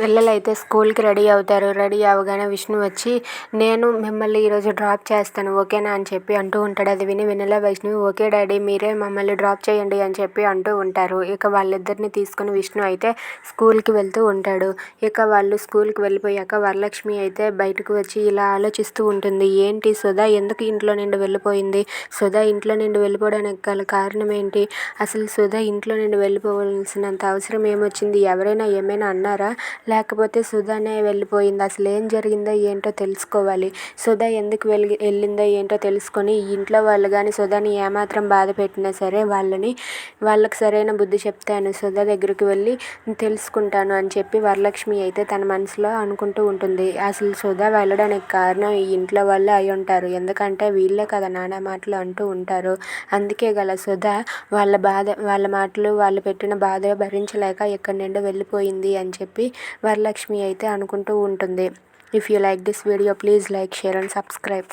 పిల్లలు అయితే స్కూల్కి రెడీ అవుతారు. రెడీ అవగానే విష్ణు వచ్చి నేను మిమ్మల్ని ఈరోజు డ్రాప్ చేస్తాను ఓకేనా? అని చెప్పి అంటూ ఉంటాడు. అది విని వెన్నెల వైష్ణవి ఓకే డాడీ మీరే మమ్మల్ని డ్రాప్ చేయండి అని చెప్పి అంటూ ఉంటారు. ఇక వాళ్ళిద్దరిని తీసుకుని విష్ణు అయితే స్కూల్కి వెళ్తూ ఉంటాడు. ఇక వాళ్ళు స్కూల్కి వెళ్ళిపోయాక వరలక్ష్మి అయితే బయటకు వచ్చి ఇలా ఆలోచిస్తూ ఉంటుంది. ఏంటి సుధా ఎందుకు ఇంట్లో నుండి వెళ్ళిపోయింది? సుధా ఇంట్లో నుండి వెళ్ళిపోవడానికి గల కారణం ఏంటి? అసలు సుధా ఇంట్లో నుండి వెళ్ళిపోవలసినంత అవసరం ఏమొచ్చింది? ఎవరైనా ఏమైనా అన్నారా? లేకపోతే సుధానే వెళ్ళిపోయింది. అసలు ఏం జరిగిందో ఏంటో తెలుసుకోవాలి. సుధా ఎందుకు వెళ్ళి వెళ్ళిందో ఏంటో తెలుసుకొని ఇంట్లో వాళ్ళు కానీ సుధాని ఏమాత్రం బాధ పెట్టినా సరే వాళ్ళని వాళ్ళకి సరైన బుద్ధి చెప్తాను. సుధా దగ్గరికి వెళ్ళి తెలుసుకుంటాను అని చెప్పి వరలక్ష్మి అయితే తన మనసులో అనుకుంటూ ఉంటుంది. అసలు సుధా వెళ్ళడానికి కారణం ఈ ఇంట్లో వాళ్ళు అయి ఉంటారు. ఎందుకంటే వీళ్ళే కదా నానా మాటలు అంటూ ఉంటారు. అందుకే గల సుధా వాళ్ళ బాధ వాళ్ళ మాటలు వాళ్ళు పెట్టిన బాధ భరించలేక ఇక్కడి నుండి వెళ్ళిపోయింది అని చెప్పి వరలక్ష్మి అయితే అనుకుంటూ ఉంటుంది. If you like this video please like share and subscribe